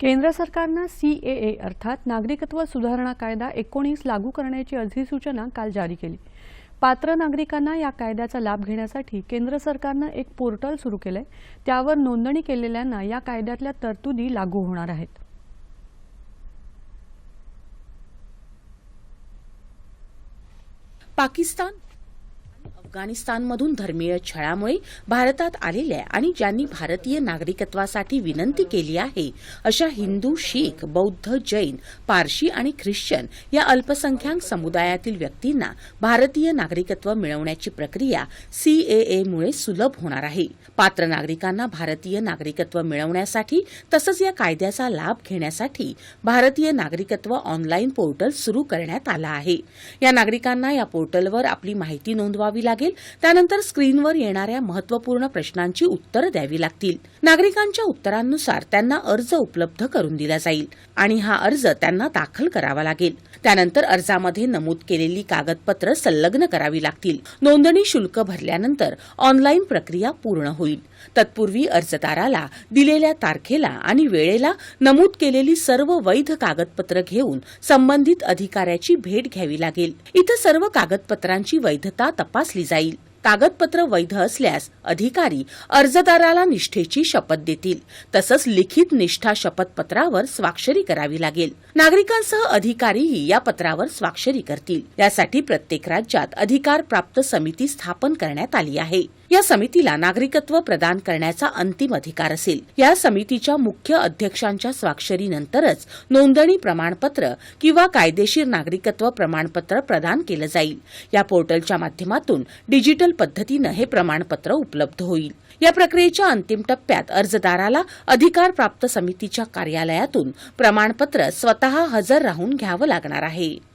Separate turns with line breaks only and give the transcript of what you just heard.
केंद्र सरकारनं सीएए अर्थात नागरिकत्व सुधारणा कायदा एकोणीस लागू करण्याची अधिसूचना काल जारी केली. पात्र नागरिकांना या कायद्याचा लाभ घेण्यासाठी केंद्र सरकारनं एक पोर्टल सुरू केलंय. त्यावर नोंदणी केलेल्यांना या कायद्यातल्या तरतुदी लागू होणार आहेत.
पाकिस्तान अफगाणिस्तानमधून धर्मीय छळामुळे भारतात आलेल्या आणि ज्यांनी भारतीय नागरिकत्वासाठी विनंती केली आहे अशा हिंदू शीख बौद्ध जैन पारशी आणि ख्रिश्चन या अल्पसंख्याक समुदायातील व्यक्तींना भारतीय नागरिकत्व मिळवण्याची प्रक्रिया सीएएमुळे सुलभ होणार आहे. पात्र नागरिकांना भारतीय नागरिकत्व मिळवण्यासाठी तसंच या कायद्याचा लाभ घेण्यासाठी भारतीय नागरिकत्व ऑनलाईन पोर्टल सुरू करण्यात आलं आहे. या नागरिकांना या पोर्टलवर आपली माहिती नोंदवावी लागेल. लागेल. त्यानंतर स्क्रीनवर येणाऱ्या महत्त्वपूर्ण प्रश्नांची उत्तरं द्यावी लागतील. नागरिकांच्या उत्तरांनुसार त्यांना अर्ज उपलब्ध करून दिला जाईल आणि हा अर्ज त्यांना दाखल करावा लागेल. त्यानंतर अर्जामध्ये नमूद केलेली कागदपत्र संलग्न करावी लागतील. नोंदणी शुल्क भरल्यानंतर ऑनलाईन प्रक्रिया पूर्ण होईल. तत्पूर्वी अर्जदाराला दिलेल्या तारखेला आणि वेळेला नमूद केलेली सर्व वैध कागदपत्र घेऊन संबंधित अधिकाऱ्याची भेट घ्यावी लागेल. इथं सर्व कागदपत्रांची वैधता तपासली जाईल. कागदपत्र वैध असल्यास अधिकारी अर्जदाराला निष्ठेची शपथ देतील. तसंच लिखित निष्ठा शपथपत्रावर स्वाक्षरी करावी लागेल. नागरिकांसह अधिकारीही या पत्रावर स्वाक्षरी करतील. यासाठी प्रत्येक राज्यात अधिकार प्राप्त समिती स्थापन करण्यात आली आहे. या समितीला नागरिकत्व प्रदान करण्याचा अंतिम अधिकार असेल. या समितीच्या मुख्य अध्यक्षांच्या स्वाक्षरीनंतरच नोंदणी प्रमाणपत्र किंवा कायदेशीर नागरिकत्व प्रमाणपत्र प्रदान केलं जाईल. या पोर्टलच्या माध्यमातून डिजिटल पद्धतीनं हे प्रमाणपत्र उपलब्ध होईल. या प्रक्रियेच्या अंतिम टप्प्यात अर्जदाराला अधिकार प्राप्त समितीच्या कार्यालयातून प्रमाणपत्र स्वतः हजर राहून घ्यावं लागणार आहे.